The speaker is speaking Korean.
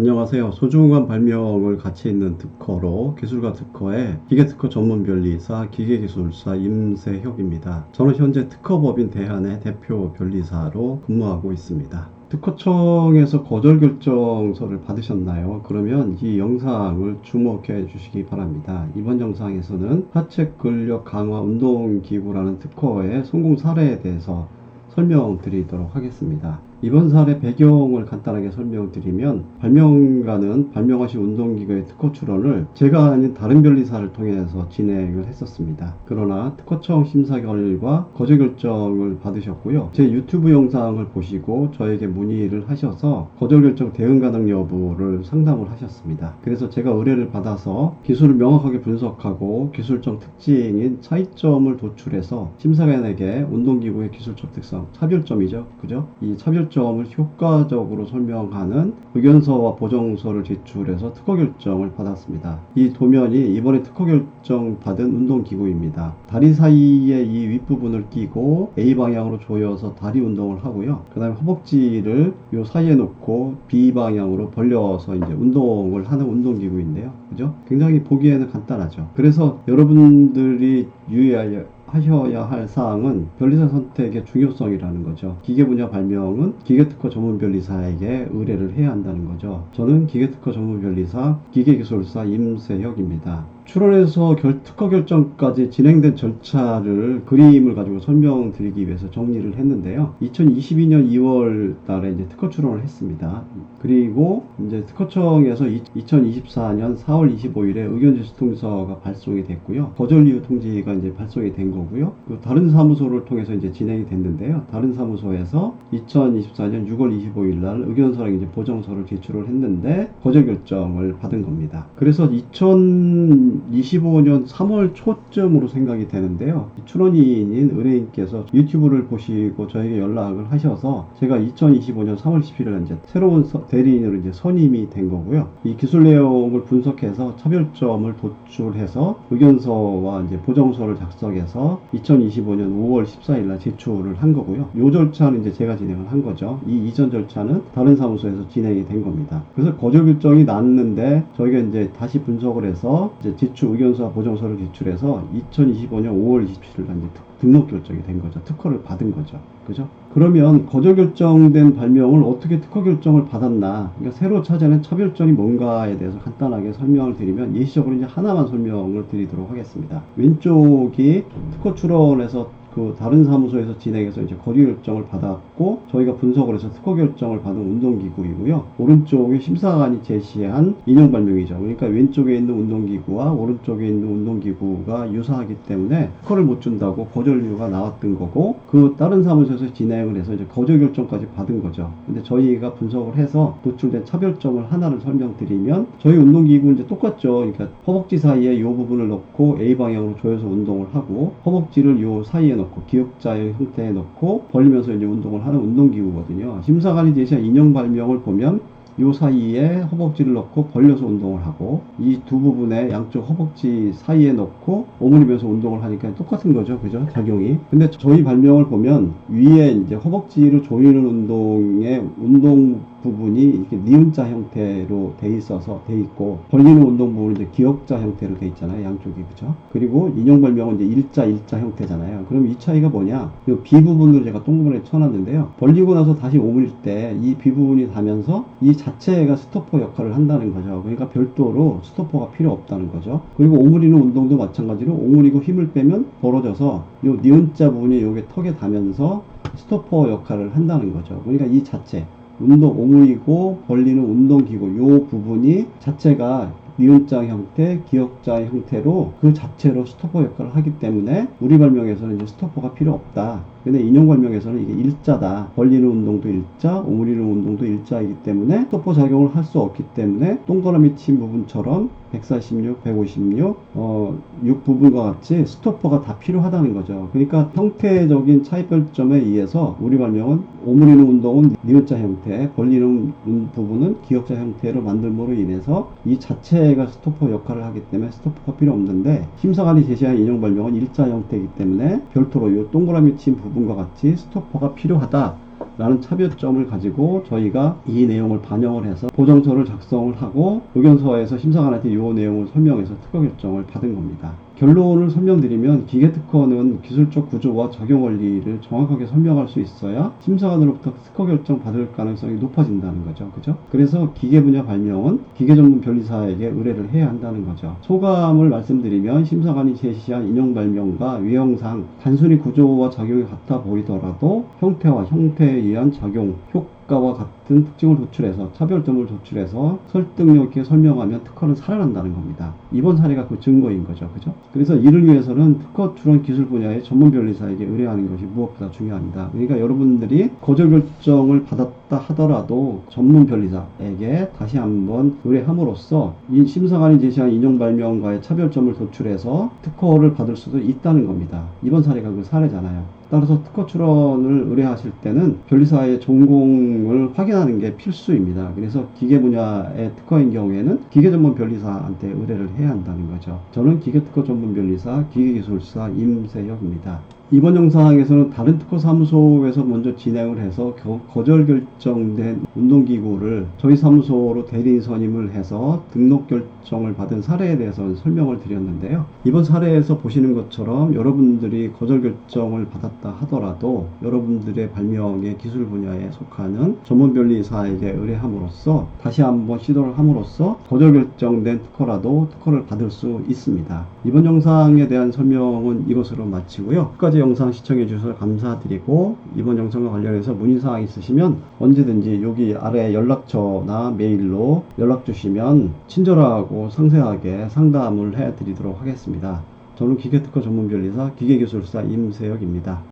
안녕하세요. 소중한 발명을 같이 있는 특허로 기술가 특허의 기계특허 전문 변리사 기계기술사 임세혁입니다. 저는 현재 특허법인 대한의 대표 변리사로 근무하고 있습니다. 특허청에서 거절 결정서를 받으셨나요? 그러면 이 영상을 주목해 주시기 바랍니다. 이번 영상에서는 하체 근력 강화 운동 기구라는 특허의 성공 사례에 대해서 설명드리도록 하겠습니다. 이번 사례 배경을 간단하게 설명드리면 발명가는 발명하신 운동기구의 특허 출원을 제가 아닌 다른 변리사를 통해서 진행을 했었습니다. 그러나 특허청 심사 결과 거절 결정을 받으셨고요. 제 유튜브 영상을 보시고 저에게 문의를 하셔서 거절 결정 대응 가능 여부를 상담을 하셨습니다. 그래서 제가 의뢰를 받아서 기술을 명확하게 분석하고 기술적 특징인 차이점을 도출해서 심사관에게 운동기구의 기술적 특성, 차별점이죠. 그죠? 이 차별 점을 효과적으로 설명하는 의견서와 보정서를 제출해서 특허 결정을 받았습니다. 이 도면이 이번에 특허 결정 받은 운동기구입니다. 다리 사이에 이 윗부분을 끼고 A 방향으로 조여서 다리 운동을 하고요. 그 다음에 허벅지를 요 사이에 놓고 B 방향으로 벌려서 이제 운동을 하는 운동기구인데요. 그죠? 굉장히 보기에는 간단하죠. 그래서 여러분들이 유의하여 하셔야 할 사항은 변리사 선택의 중요성이라는 거죠. 기계 분야 발명은 기계특허 전문 변리사에게 의뢰를 해야 한다는 거죠. 저는 기계특허 전문 변리사 기계기술사 임세혁입니다. 출원에서 결, 특허 결정까지 진행된 절차를 그림을 가지고 설명드리기 위해서 정리를 했는데요. 2022년 2월 달에 이제 특허 출원을 했습니다. 그리고 이제 특허청에서 2024년 4월 25일에 의견 제시 통지서가 발송이 됐고요. 거절 이유 통지가 이제 발송이 된 거고요. 그 다른 사무소를 통해서 이제 진행이 됐는데요. 다른 사무소에서 2024년 6월 25일 날 의견서랑 이제 보정서를 제출을 했는데 거절 결정을 받은 겁니다. 그래서 2025년 3월 초쯤으로 생각이 되는데요. 이 출원인인 의뢰인께서 유튜브를 보시고 저에게 연락을 하셔서 제가 2025년 3월 11일 이제 새로운 서- 대리인으로 이제 선임이 된 거고요. 이 기술 내용을 분석해서 차별점을 도출해서 의견서와 이제 보정서를 작성해서 2025년 5월 14일 날 제출을 한 거고요. 이 절차는 이제 제가 진행을 한 거죠. 이 이전 절차는 다른 사무소에서 진행이 된 겁니다. 그래서 거절 결정이 났는데 저희가 이제 다시 분석을 해서 이제 제출 의견서와 보정서를 제출해서 2025년 5월 27일 날 등록 결정이 된 거죠. 특허를 받은 거죠. 그죠? 그러면 거절 결정된 발명을 어떻게 특허 결정을 받았나? 그러니까 새로 찾아낸 차별점이 뭔가에 대해서 간단하게 설명을 드리면 예시적으로 이제 하나만 설명을 드리도록 하겠습니다. 왼쪽이 특허 출원에서 그 다른 사무소에서 진행해서 이제 거리 결정을 받았고 저희가 분석을 해서 특허 결정을 받은 운동기구이고요. 오른쪽이 심사관이 제시한 인용 발명이죠. 그러니까 왼쪽에 있는 운동기구와 오른쪽에 있는 운동기구가 유사하기 때문에 특허를 못 준다고 거절 이유가 나왔던 거고 그 다른 사무소에서 진행을 해서 이제 거절 결정까지 받은 거죠. 근데 저희가 분석을 해서 도출된 차별점을 하나를 설명드리면 저희 운동기구 이제 똑같죠. 그러니까 허벅지 사이에 이 부분을 넣고 A 방향으로 조여서 운동을 하고 허벅지를 요 사이에 넣고 기역자의 형태에 넣고 벌리면서 이제 운동을 하는 운동기구거든요. 심사관이 제시한 인형 발명을 보면 요 사이에 허벅지를 넣고 벌려서 운동을 하고 이 두 부분에 양쪽 허벅지 사이에 넣고 오므리면서 운동을 하니까 똑같은 거죠. 그죠? 작용이. 근데 저희 발명을 보면 위에 이제 허벅지를 조이는 운동의 운동 부분이 이렇게 니은자 형태로 돼 있어서 돼 있고 벌리는 운동 부분은 이제 기역자 형태로 돼 있잖아요. 양쪽이 그죠? 그리고 인형 발명은 이제 일자 일자 형태잖아요. 그럼 이 차이가 뭐냐? 이 B 부분을 제가 동그랗게 쳐놨는데요. 벌리고 나서 다시 오므릴 때이 B 부분이 닿으면서 이 자체가 스토퍼 역할을 한다는 거죠. 그러니까 별도로 스토퍼가 필요 없다는 거죠. 그리고 오므리는 운동도 마찬가지로 오므리고 힘을 빼면 벌어져서 요 니은자 부분이 요게 턱에 닿으면서 스토퍼 역할을 한다는 거죠. 그러니까 이 자체 운동 오므리고 벌리는 운동기구 요 부분이 자체가 니은자 형태, 기역자 형태로 그 자체로 스토퍼 역할을 하기 때문에 우리 발명에서는 이제 스토퍼가 필요 없다. 근데 인형 발명에서는 이게 일자다. 벌리는 운동도 일자, 오므리는 운동도 일자이기 때문에 스토퍼 작용을 할 수 없기 때문에 동그라미 친 부분처럼 146, 156, 어, 6 부분과 같이 스토퍼가 다 필요하다는 거죠. 그러니까 형태적인 차이별점에 의해서 우리 발명은 오므리는 운동은 니은자 형태, 벌리는 운- 부분은 기역자 형태로 만들므로 인해서 이 자체가 스토퍼 역할을 하기 때문에 스토퍼가 필요 없는데 심사관이 제시한 인형 발명은 일자 형태이기 때문에 별도로 이 동그라미 친 부분 과 같이 스토퍼가 필요하다. 라는 차별점을 가지고 저희가 이 내용을 반영을 해서 보정서를 작성을 하고 의견서에서 심사관한테 이 내용을 설명해서 특허 결정을 받은 겁니다. 결론을 설명드리면 기계특허는 기술적 구조와 적용 원리를 정확하게 설명할 수 있어야 심사관으로부터 특허 결정 받을 가능성이 높아진다는 거죠. 그죠? 그래서 기계 분야 발명은 기계 전문 변리사에게 의뢰를 해야 한다는 거죠. 소감을 말씀드리면 심사관이 제시한 인용 발명과 외형상 단순히 구조와 작용이 같아 보이더라도 형태와 형태에 의한 작용, 효과 와 같은 특징을 도출해서 차별점을 도출해서 설득력 있게 설명하면 특허는 살아난다는 겁니다. 이번 사례가 그 증거인 거죠. 그죠? 그래서 이를 위해서는 특허 출원 기술 분야의 전문 변리사에게 의뢰하는 것이 무엇보다 중요합니다. 그러니까 여러분들이 거절 결정을 받았다 하더라도 전문 변리사에게 다시 한번 의뢰함으로써 이 심사관이 제시한 인용 발명과의 차별점을 도출해서 특허를 받을 수도 있다는 겁니다. 이번 사례가 그 사례잖아요. 따라서 특허 출원을 의뢰하실 때는 변리사의 전공을 확인하는 게 필수입니다. 그래서 기계 분야의 특허인 경우에는 기계 전문 변리사한테 의뢰를 해야 한다는 거죠. 저는 기계 특허 전문 변리사 기계기술사 임세혁입니다. 이번 영상에서는 다른 특허 사무소에서 먼저 진행을 해서 겨- 거절 결정된 운동기구를 저희 사무소로 대리인 선임을 해서 등록 결정을 받은 사례에 대해서 설명을 드렸는데요. 이번 사례에서 보시는 것처럼 여러분들이 거절 결정을 받았다 하더라도 여러분들의 발명의 기술 분야에 속하는 전문 변리사에게 의뢰함으로써 다시 한번 시도를 함으로써 거절 결정된 특허라도 특허를 받을 수 있습니다. 이번 영상에 대한 설명은 이것으로 마치고요. 끝까지 영상 시청해 주셔서 감사드리고 이번 영상과 관련해서 문의사항 있으시면 언제든지 여기 아래 연락처나 메일로 연락 주시면 친절하고 상세하게 상담을 해 드리도록 하겠습니다. 저는 기계특허 전문 변리사 기계기술사 임세혁입니다.